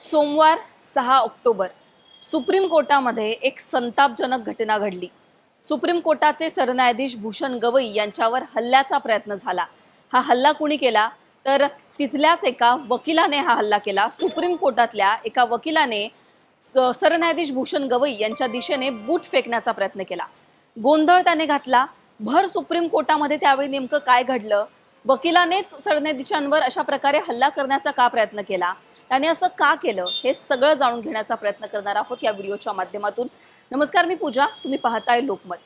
सोमवार सहा October. Supreme कोर्टामध्ये एक संतापजनक घटना घडली. सुप्रीम कोर्टाचे सरन्यायाधीश भूषण गवई यांच्यावर हल्ल्याचा प्रयत्न झाला. हा हल्ला कुणी केला? तर तिथल्याच एका वकिलाने हा हल्ला केला. सुप्रीम कोर्टातल्या एका वकिलाने सरन्यायाधीश भूषण गवई यांच्या दिशेने बूट फेकण्याचा प्रयत्न केला. गोंधळ त्याने घातला. भर सुप्रीम कोर्टामध्ये त्यावेळी नेमकं काय घडलं? वकिलानेच सरन्यायाधीशांवर अशा प्रकारे हल्ला करण्याचा का प्रयत्न केला? त्याने असं का केलं हे सगळं जाणून घेण्याचा प्रयत्न करणार आहोत या व्हिडिओच्या माध्यमातून. नमस्कार मी पूजा. तुम्ही पाहताय लोकमत.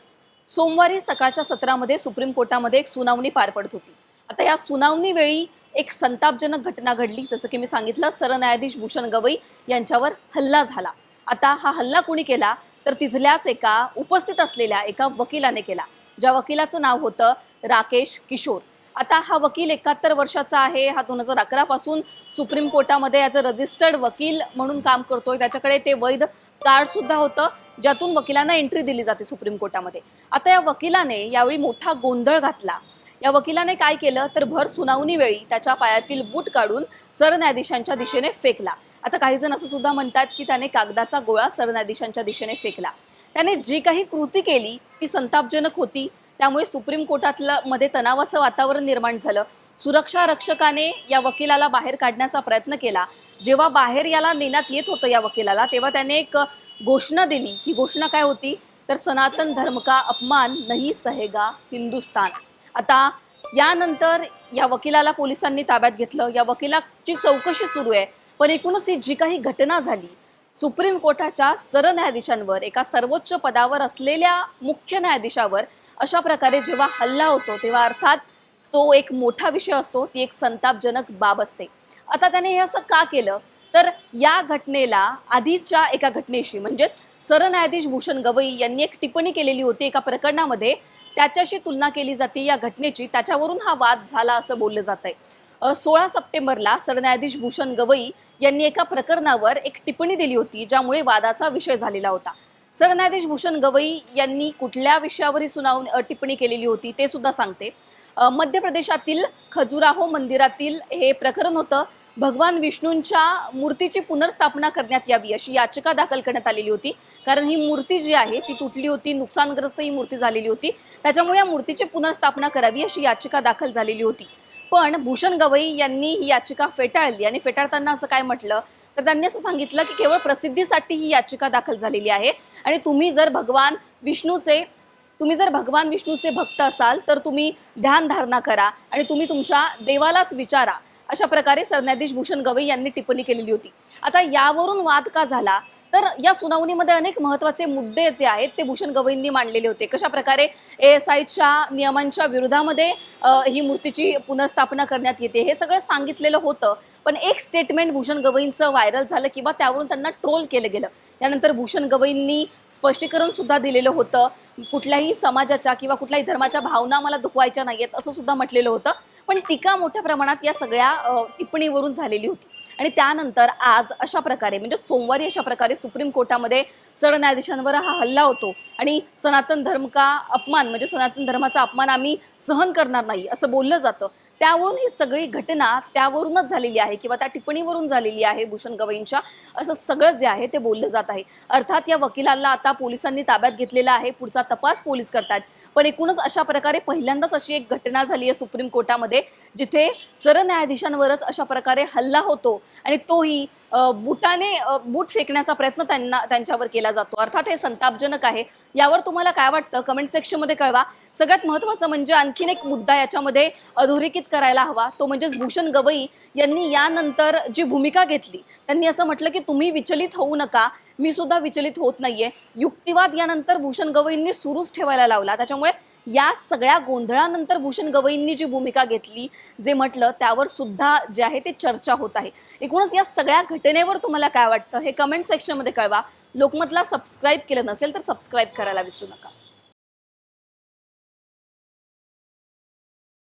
सोमवारी सकाळच्या सत्रामध्ये सुप्रीम कोर्टामध्ये एक सुनावणी पार पडत होती. आता या सुनावणीवेळी एक संतापजनक घटना घडली. जसं की मी सांगितलं सरन्यायाधीश भूषण गवई यांच्यावर हल्ला झाला. आता हा हल्ला कुणी केला? तर तिथल्याच एका उपस्थित असलेल्या एका वकिलाने केला. ज्या वकिलाचं नाव होतं राकेश किशोर. आता हा वकील एकाहत्तर वर्षाचा आहे. हा दोन हजार अकरापासून सुप्रीम कोर्टामध्ये ॲज अ रजिस्टर्ड वकील म्हणून काम करतोय. त्याच्याकडे ते वैध कार्डसुद्धा होतं ज्यातून वकिलांना एंट्री दिली जाते सुप्रीम कोर्टामध्ये. आता या वकिलाने यावेळी मोठा गोंधळ घातला. या वकिलाने काय केलं? तर भर सुनावणी वेळी त्याच्या पायातील बूट काढून सरन्यायाधीशांच्या दिशेने फेकला. आता काही जण असं सुद्धा म्हणतात की त्याने कागदाचा गोळा सरन्यायाधीशांच्या दिशेने फेकला. त्याने जी काही कृती केली ती संतापजनक होती. त्यामुळे सुप्रीम कोर्टातलं मध्ये तणावाचं वातावरण निर्माण झालं. सुरक्षा रक्षकाने या वकिलाला बाहेर काढण्याचा प्रयत्न केला. जेव्हा बाहेर याला नेण्यात येत होतं या वकिलाला तेव्हा त्याने एक घोषणा दिली. ही घोषणा काय होती? तर सनातन धर्म का अपमान नहीं सहेगा हिंदुस्तान. आता यानंतर या वकिलाला पोलिसांनी ताब्यात घेतलं. या वकिलाची चौकशी सुरू आहे. पण एकूणच ही जी काही घटना झाली सुप्रीम कोर्टाच्या सरन्यायाधीशांवर एका सर्वोच्च पदावर असलेल्या मुख्य न्यायाधीशावर अशा प्रकारे जेव्हा हल्ला होतो तेव्हा अर्थात तो एक मोठा विषय असतो ती एक संतापजनक बाब असते. आता त्याने हे असं का केलं? तर या घटनेला आधीच्या एका घटनेशी म्हणजेच सरन्यायाधीश भूषण गवई यांनी एक टिप्पणी केलेली होती एका प्रकरणामध्ये. त्याच्याशी तुलना केली जाते या घटनेची. त्याच्यावरून हा वाद झाला असं बोललं जात आहे सोळा सप्टेंबरला सरन्यायाधीश भूषण गवई यांनी एका प्रकरणावर एक टिप्पणी दिली होती ज्यामुळे वादाचा विषय झालेला होता. सरन्यायाधीश भूषण गवई यांनी कुठल्या विषयावरही सुनावणी टिप्पणी केलेली होती ते सुद्धा सांगते. मध्य प्रदेशातील खजुराहो मंदिरातील हे प्रकरण होतं. भगवान विष्णूंच्या मूर्तीची पुनर्स्थापना करण्यात यावी अशी याचिका दाखल करण्यात आलेली होती. कारण ही मूर्ती जी आहे ती तुटली होती नुकसानग्रस्त ही मूर्ती झालेली होती. त्याच्यामुळे या मूर्तीची पुनर्स्थापना करावी अशी याचिका दाखल झालेली होती. पण भूषण गवई यांनी ही याचिका फेटाळली आणि फेटाळताना असं काय म्हटलं? तर त्यांनी असं सांगितलं की केवळ प्रसिद्धीसाठी ही याचिका दाखल झालेली आहे. आणि तुम्ही जर भगवान विष्णूचे तुम्ही जर भगवान विष्णूचे भक्त असाल तर तुम्ही ध्यान धारणा करा आणि तुम्ही तुमच्या देवालाच विचारा. अशा प्रकारे सरन्यायाधीश भूषण गवई यांनी टिप्पणी केलेली होती. आता यावरून वाद का झाला? तर या सुनावणीमध्ये अनेक महत्त्वाचे मुद्दे जे आहेत ते भूषण गवईंनी मांडलेले होते. कशा प्रकारे ए एस आयच्या नियमांच्या विरोधामध्ये ही मूर्तीची पुनर्स्थापना करण्यात येते हे सगळं सांगितलेलं होतं. पण एक स्टेटमेंट भूषण गवईंचं व्हायरल झालं किंवा त्यावरून त्यांना ट्रोल केलं गेलं. त्यानंतर भूषण गवईंनी स्पष्टीकरण सुद्धा दिलेलं होतं. कुठल्याही समाजाच्या किंवा कुठल्याही धर्माच्या भावना मला दुखवायच्या नाहीयेत असं सुद्धा म्हटलेलं होतं. पण टीका मोठ्या प्रमाणात या सगळ्या टिप्पणीवरून झालेली होती. आणि त्यानंतर आज अशा प्रकारे म्हणजे सोमवारी अशा प्रकारे सुप्रीम कोर्टामध्ये सरन्यायाधीशांवर हा हल्ला होतो. आणि सनातन धर्म का अपमान म्हणजे सनातन धर्माचा अपमान आम्ही सहन करणार नाही असं बोललं जातं. त्यावरून ही सगळी घटना त्यावरूनच झालेली आहे किंवा त्या टिप्पणीवरून झालेली आहे भूषण गवईंच्या असं सगळं जे आहे ते बोललं जात आहे. अर्थात या वकिलाला आता पोलिसांनी ताब्यात घेतलेला आहे पुढचा तपास पोलीस करतात पण एकूणच अशा प्रकारे पहिल्यांदाच अशी एक घटना झाली आहे सुप्रीम कोर्टामध्ये जिथे सरन्यायाधीशांवरच अशा प्रकारे हल्ला होतो आणि तोही बुटाने बूट फेकण्याचा प्रयत्न त्यांना त्यांच्यावर केला जातो. अर्थात हे संतापजनक आहे. यावर तुम्हाला काय वाटतं? कमेंट सेक्शनमध्ये कळवा. सगळ्यात महत्त्वाचं म्हणजे आणखीन एक मुद्दा याच्यामध्ये अधोरेखित करायला हवा. तो म्हणजेच भूषण गवई यांनी यानंतर जी भूमिका घेतली त्यांनी असं म्हटलं की तुम्ही विचलित होऊ नका. मी सुद्धा विचलित होत नाहीये. युक्तिवाद यानंतर भूषण गवईंनी सुरूच ठेवायला लावला. त्याच्यामुळे या सगळ्या गोंधळानंतर भूषण गवईंनी जी भूमिका घेतली जे म्हटलं त्यावर सुद्धा जे आहे ते चर्चा होत आहे. एकूणच या सगळ्या घटनेवर तुम्हाला काय वाटतं? हे कमेंट सेक्शनमध्ये कळवा. लोकमतला सबस्क्राईब केलं नसेल तर सबस्क्राईब करायला विसरू नका.